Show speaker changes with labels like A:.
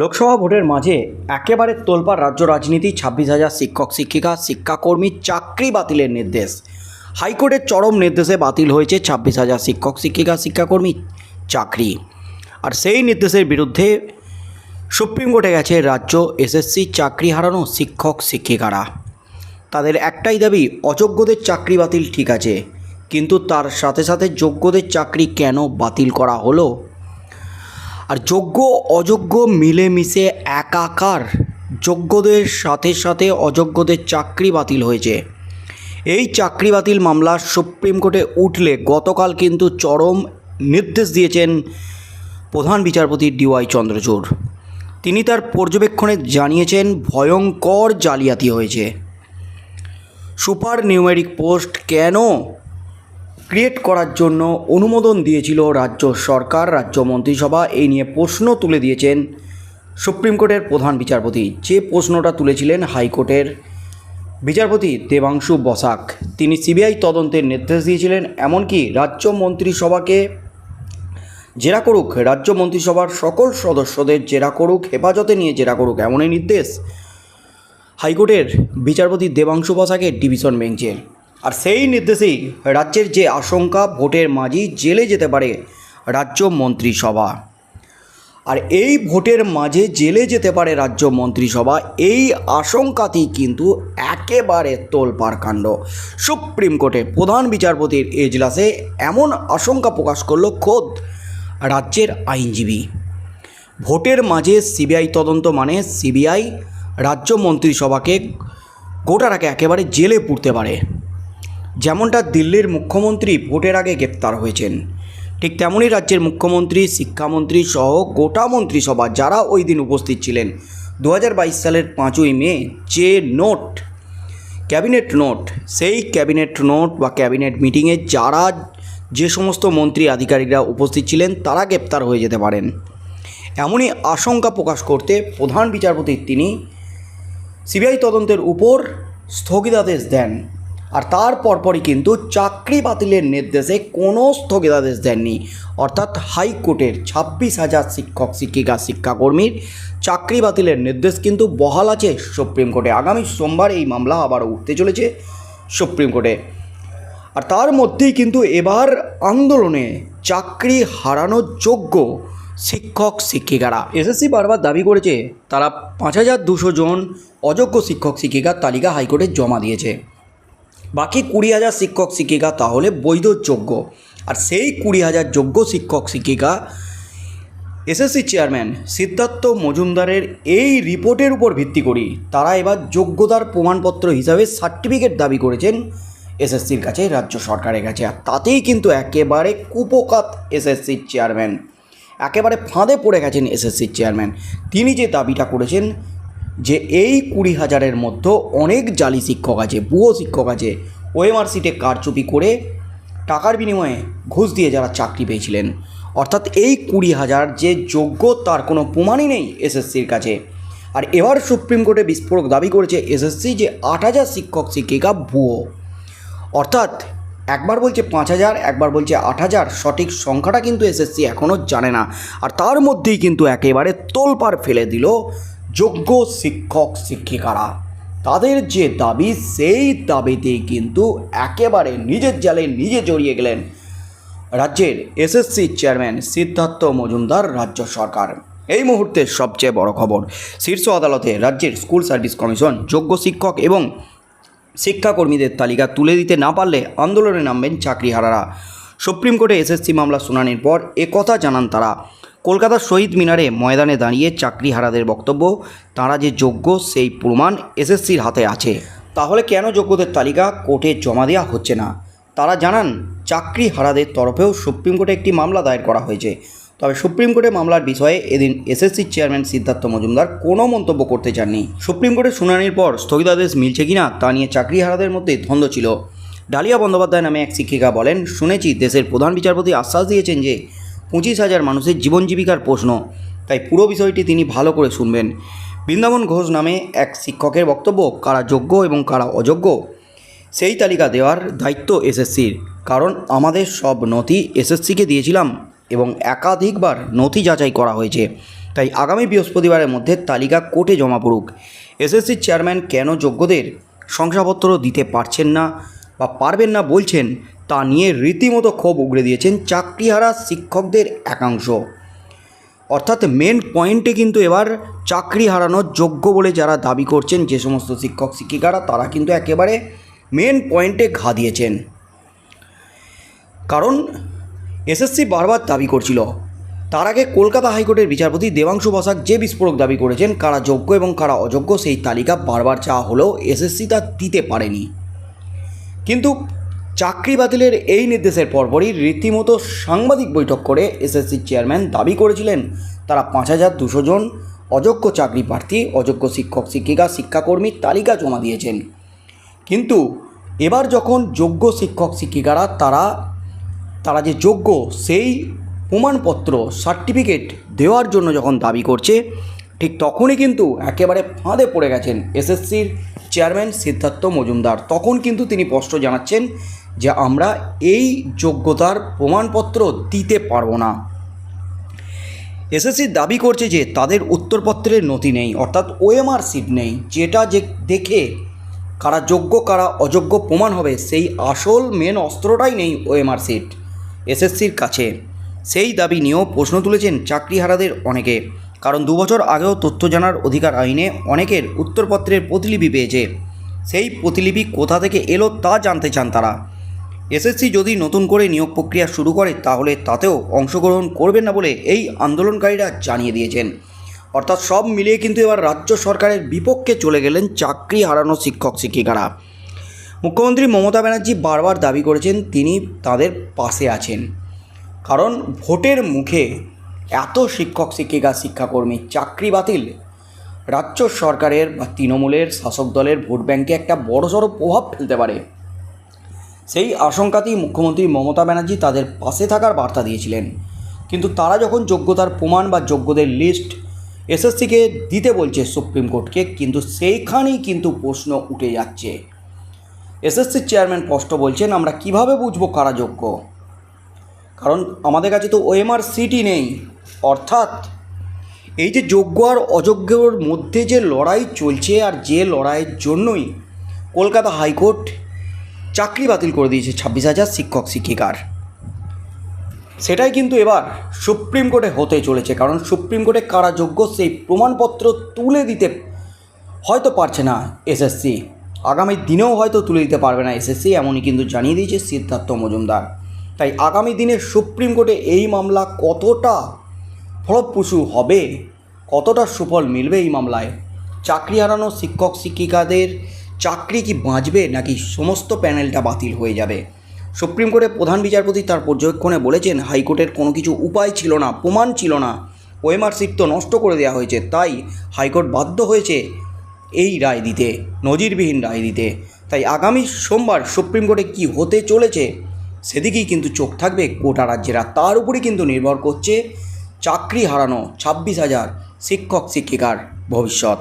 A: লোকসভা ভোটের মাঝে একেবারে তোলপাড় রাজ্য রাজনীতি, ছাব্বিশ হাজার শিক্ষক, শিক্ষিকা, শিক্ষাকর্মী চাকরি বাতিলের নির্দেশ। হাইকোর্টের চরম নির্দেশে বাতিল হয়েছে ছাব্বিশ হাজার শিক্ষক, শিক্ষিকা, শিক্ষাকর্মী চাকরি। আর সেই নির্দেশের বিরুদ্ধে সুপ্রিম কোর্টে গেছে রাজ্য এসএসসি চাকরি হারানো শিক্ষক, শিক্ষিকারা। তাদের একটাই দাবি, অযোগ্যদের চাকরি বাতিল ঠিক আছে, কিন্তু তার সাথে সাথে যোগ্যদের চাকরি কেন বাতিল করা হলো? আর যোগ্য, অযোগ্য, মিলেমিশে একাকার যোগ্যদের সাথে সাথে অযোগ্যদের চাকরি বাতিল হয়েছে। এই চাকরি বাতিল মামলা সুপ্রিম কোর্টে উঠলে গতকাল কিন্তু চরম নির্দেশ দিয়েছেন প্রধান বিচারপতি ডিওয়াই চন্দ্রচূড়। তিনি তার পর্যবেক্ষণে জানিয়েছেন, ভয়ঙ্কর জালিয়াতি হয়েছে। সুপার নিউমেরিক পোস্ট কেন ক্রিয়েট করার জন্য অনুমোদন দিয়েছিল রাজ্য সরকার, রাজ্য মন্ত্রিসভা। এই নিয়ে প্রশ্ন তুলে দিয়েছেন সুপ্রিম কোর্টের প্রধান বিচারপতি। যে প্রশ্নটা তুলেছিলেন হাইকোর্টের বিচারপতি দেবাংশু বসাক, তিনি সিবিআই তদন্তের নির্দেশ দিয়েছিলেন, এমনকি রাজ্য মন্ত্রিসভাকে জেরা করুক, রাজ্য মন্ত্রিসভার সকল সদস্যদের জেরা করুক, হেফাজতে নিয়ে জেরা করুক, এমনই নির্দেশ হাইকোর্টের বিচারপতি দেবাংশু বসাকের ডিভিশন বেঞ্চের। আর সেই নির্দেশেই রাজ্যের যে আশঙ্কা, ভোটের মাঝি জেলে যেতে পারে রাজ্য মন্ত্রিসভা। আর এই ভোটের মাঝে জেলে যেতে পারে রাজ্য মন্ত্রিসভা, এই আশঙ্কাতেই কিন্তু একেবারে তোলপাড় কাণ্ড। সুপ্রিম কোর্টে প্রধান বিচারপতির এজলাসে এমন আশঙ্কা প্রকাশ করল খোদ রাজ্যের আইনজীবী। ভোটের মাঝে সিবিআই তদন্ত মানে সিবিআই রাজ্য মন্ত্রিসভাকে গোটাটাকে একেবারে জেলে পুড়তে পারে। যেমনটা দিল্লির মুখ্যমন্ত্রী ভোটের আগে গ্রেপ্তার হয়েছেন, ঠিক তেমনই রাজ্যের মুখ্যমন্ত্রী, শিক্ষামন্ত্রী সহ গোটা মন্ত্রিসভা যারা ওই দিন উপস্থিত ছিলেন দু হাজার বাইশ সালের পাঁচই মে যে নোট, ক্যাবিনেট নোট, সেই ক্যাবিনেট নোট বা ক্যাবিনেট মিটিংয়ে যারা যে সমস্ত মন্ত্রী আধিকারিকরা উপস্থিত ছিলেন, তারা গ্রেপ্তার হয়ে যেতে পারেন। এমনই আশঙ্কা প্রকাশ করতে প্রধান বিচারপতি তিনি সিবিআই তদন্তের উপর স্থগিতাদেশ দেন। আর তার পরপরই কিন্তু চাকরি বাতিলের নির্দেশে কোনো স্থগিতাদেশ দেননি। অর্থাৎ হাইকোর্টের ছাব্বিশ হাজার শিক্ষক, শিক্ষিকা, শিক্ষাকর্মীর চাকরি বাতিলের নির্দেশ কিন্তু বহাল আছে সুপ্রিম কোর্টে। আগামী সোমবার এই মামলা আবার উঠতে চলেছে সুপ্রিম কোর্টে। আর তার মধ্যেই কিন্তু এবার আন্দোলনে চাকরি হারানোর যোগ্য শিক্ষক, শিক্ষিকারা। এসএসসি বারবার দাবি করেছে, তারা পাঁচ হাজার দুশো জন অযোগ্য শিক্ষক, শিক্ষিকার তালিকা হাইকোর্টে জমা দিয়েছে। বাকি কুড়ি হাজার শিক্ষক শিক্ষিকা তাহলে বৈধ যোগ্য আর সেই কুড়ি হাজার যোগ্য শিক্ষক শিক্ষিকা এসএসসি চেয়ারম্যান সিদ্ধার্থ মজুমদারের এই রিপোর্টের উপর ভিত্তি করি তারা এবার যোগ্যতার প্রমাণপত্র হিসাবে সার্টিফিকেট দাবি করেছেন এসএসসির কাছে, রাজ্য সরকারের কাছে। আর তাতেই কিন্তু একেবারে কুপকাত এসএসসির চেয়ারম্যান। একেবারে ফাঁদে পড়ে গেছেন এসএসসির চেয়ারম্যান। তিনি যে দাবিটা করেছেন যে এই কুড়ি হাজারের মধ্যে অনেক জালি শিক্ষক আছে, ভুয়ো শিক্ষক আছে, ওএমআর সিটে কারচুপি করে টাকার বিনিময়ে ঘুষ দিয়ে যারা চাকরি পেয়েছিলেন। অর্থাৎ এই কুড়ি হাজার যে যোগ্য তার কোনো প্রমাণই নেই এসএসসির কাছে। আর এবার সুপ্রিম কোর্টে বিস্ফোরক দাবি করেছে এসএসসি যে আট হাজার শিক্ষক, শিক্ষিকা, ভুয়ো। অর্থাৎ একবার বলছে পাঁচ হাজার, একবার বলছে আট হাজার, সঠিক সংখ্যাটা কিন্তু এসএসসি এখনও জানে না। আর তার মধ্যেই কিন্তু একেবারে তোলপাড় ফেলে দিল যোগ্য শিক্ষক, শিক্ষিকারা। তাদের যে দাবি, সেই দাবিতেই কিন্তু একেবারে নিজের জালে নিজে জড়িয়ে গেলেন রাজ্যের এসএসসি চেয়ারম্যান সিদ্ধার্থ মজুমদার, রাজ্য সরকার। এই মুহূর্তে সবচেয়ে বড় খবর, শীর্ষ আদালতে রাজ্যের স্কুল সার্ভিস কমিশন যোগ্য শিক্ষক এবং শিক্ষাকর্মীদের তালিকা তুলে দিতে না পারলে আন্দোলনে নামবেন চাকরিহারারা। সুপ্রিম কোর্টে এসএসসি মামলা শুনানির পর একথা জানান তারা। কলকাতার শহীদ মিনারে ময়দানে দাঁড়িয়ে চাকরিহারাদের বক্তব্য, তারা যে যোগ্য সেই প্রমাণ এসএসসির হাতে আছে। তাহলে কেন যোগ্যদের তালিকা কোর্টে জমা দেওয়া হচ্ছে না? তারা জানান চাকরি হারাদের তরফেও সুপ্রিম কোর্টে একটি মামলা দায়ের করা হয়েছে। তবে সুপ্রিম কোর্টে মামলার বিষয়ে এদিন এসএসসি চেয়ারম্যান সিদ্ধার্থ মজুমদার কোনো মন্তব্য করতে চাননি। সুপ্রিম কোর্টের শুনানির পর স্থগিতাদেশ মিলছে কিনা তা নিয়ে চাকরি হারাদের মধ্যে দ্বন্দ্ব ছিল। ডালিয়া বন্দ্যোপাধ্যায় নামে এক শিক্ষিকা বলেন, শুনেছি দেশের প্রধান বিচারপতি আশ্বাস দিয়েছেন যে পঁচিশ হাজার মানুষের জীবন জীবিকার প্রশ্ন। তাই পুরো বিষয়টি তিনি ভালো করে শুনবেন। বৃন্দাবন ঘোষ নামে এক শিক্ষকের বক্তব্য, কারা যোগ্য এবং কারা অযোগ্য? সেই তালিকা দেওয়ার দায়িত্ব এসএসসির, কারণ আমাদের সব নথি এসএসসিকে দিয়েছিলাম এবং একাধিকবার নথি যাচাই করা হয়েছে। তাই আগামী বৃহস্পতিবারের মধ্যে তালিকা কোর্টে জমা পড়ুক। এসএসসির চেয়ারম্যান কেন যোগ্যদের শংসাপত্র দিতে পারছেন না বা পারবেন না বলছেন তা নিয়ে রীতিমতো ক্ষোভ উগড়ে দিয়েছেন চাকরিহারা শিক্ষকদের একাংশ। অর্থাৎ মেন পয়েন্টে কিন্তু এবার চাকরি হারানোর যোগ্য বলে যারা দাবি করছেন যে সমস্ত শিক্ষক শিক্ষিকারা, তারা কিন্তু একেবারে মেন পয়েন্টে ঘা দিয়েছেন। কারণ এসএসসি বারবার দাবি করছিল। তার আগে কলকাতা হাইকোর্টের বিচারপতি দেবাংশু বসাক যে বিস্ফোরক দাবি করেছেন, কারা যোগ্য এবং কারা অযোগ্য সেই তালিকা বারবার চাওয়া হলেও এসএসসি তা দিতে পারেনি। কিন্তু চাকরি বাতিলের এই নির্দেশের পরপরই রীতিমতো সাংবাদিক বৈঠক করে এসএসসির চেয়ারম্যান দাবি করেছিলেন, তারা পাঁচ হাজার দুশো জন অযোগ্য চাকরি প্রার্থী, অযোগ্য শিক্ষক, শিক্ষিকা শিক্ষাকর্মীর তালিকা জমা দিয়েছেন। কিন্তু এবার যখন যোগ্য শিক্ষক, শিক্ষিকারা তারা তারা যে যোগ্য, সেই প্রমাণপত্র, সার্টিফিকেট দেওয়ার জন্য যখন দাবি করছে, ঠিক তখনই কিন্তু একেবারে ফাঁদে পড়ে গেছেন এসএসসির চেয়ারম্যান সিদ্ধার্থ মজুমদার। তখন কিন্তু তিনি স্পষ্ট জানাচ্ছেন যে আমরা এই যোগ্যতার প্রমাণপত্র দিতে পারব না। এসএসসি দাবি করছে যে তাদের উত্তরপত্রের নথি নেই, অর্থাৎ ওএমআর সিট নেই, যেটা যে দেখে কারা যোগ্য, কারা অযোগ্য প্রমাণ হবে, সেই আসল মেন অস্ত্রটাই নেই ওএমআর সিট এসএসসির কাছে। সেই দাবি নিয়েও প্রশ্ন তুলেছেন চাকরিহারাদের অনেকে, কারণ দু বছর আগেও তথ্য জানার অধিকার আইনে অনেকের উত্তরপত্রের প্রতিলিপি পেয়েছে। সেই প্রতিলিপি কোথা থেকে এলো তা জানতে চান তারা। এসএসসি যদি নতুন করে নিয়োগ প্রক্রিয়া শুরু করে, তাহলে তাতেও অংশগ্রহণ করবেন না বলে এই আন্দোলনকারীরা জানিয়ে দিয়েছেন। অর্থাৎ সব মিলিয়ে কিন্তু এবার রাজ্য সরকারের বিপক্ষে চলে গেলেন চাকরি হারানো শিক্ষক শিক্ষিকারা। মুখ্যমন্ত্রী মমতা ব্যানার্জি বারবার দাবি করেছেন, তিনি তাদের পাশে আছেন। কারণ ভোটের মুখে এত শিক্ষক শিক্ষিকা শিক্ষাকর্মী, চাকরি বাতিল। রাজ্য সরকারের বা তৃণমূলের শাসক দলের ভোট ব্যাংকে একটা বড়সড় প্রভাব ফেলতে পারে। সেই আশঙ্কাতেই মুখ্যমন্ত্রী মমতা ব্যানার্জি তাদের পাশে থাকার বার্তা দিয়েছিলেন। কিন্তু তারা যখন যোগ্যতার প্রমাণ বা যোগ্যদের লিস্ট এসএসসিকে দিতে বলছে সুপ্রিম কোর্টকে, কিন্তু সেইখানেই কিন্তু প্রশ্ন উঠে যাচ্ছে। এসএসসির চেয়ারম্যান স্পষ্ট বলছেন, আমরা কীভাবে বুঝব কারা যোগ্য? কারণ আমাদের কাছে তো ওএমআর সিটি নেই। অর্থাৎ এই যে যোগ্য আর অযোগ্যর মধ্যে যে লড়াই চলছে আর যে লড়াইয়ের জন্যই কলকাতা হাইকোর্ট চাকরি বাতিল করে দিয়েছে ছাব্বিশ হাজার শিক্ষক, শিক্ষিকার। সেটাই কিন্তু এবার সুপ্রিম কোর্টে হতে চলেছে, কারণ সুপ্রিম কোর্টে কারা যোগ্য সেই প্রমাণপত্র তুলে দিতে হয়তো পারছে না এসএসসি আগামী দিনেও হয়তো তুলে দিতে পারবে না এসএসসি এমনই কিন্তু জানিয়ে দিয়েছে সিদ্ধার্থ মজুমদার। তাই আগামী দিনে সুপ্রিম কোর্টে এই মামলা কতটা ফলপ্রসূ হবে, কতটা সুফল মিলবে এই মামলায়? চাকরি হারানো শিক্ষক, শিক্ষিকাদের চাকরি কি বাঁচবে নাকি সমস্ত প্যানেলটা বাতিল হয়ে যাবে? সুপ্রিম কোর্টের প্রধান বিচারপতি তার পর্যবেক্ষণে বলেছেন, হাইকোর্টের কোনো কিছু উপায় ছিল না, প্রমাণ ছিল না। ওএমআর সিট তো নষ্ট করে দেওয়া হয়েছে, তাই হাইকোর্ট বাধ্য হয়েছে এই রায় দিতে, নজিরবিহীন রায় দিতে। তাই আগামী সোমবার সুপ্রিম কোর্টে কি হতে চলেছে সেদিকেই কিন্তু চোখ থাকবে গোটা রাজ্যেরা তার উপরে কিন্তু নির্ভর করছে চাকরি হারানো ছাব্বিশ হাজার শিক্ষক শিক্ষিকার ভবিষ্যৎ।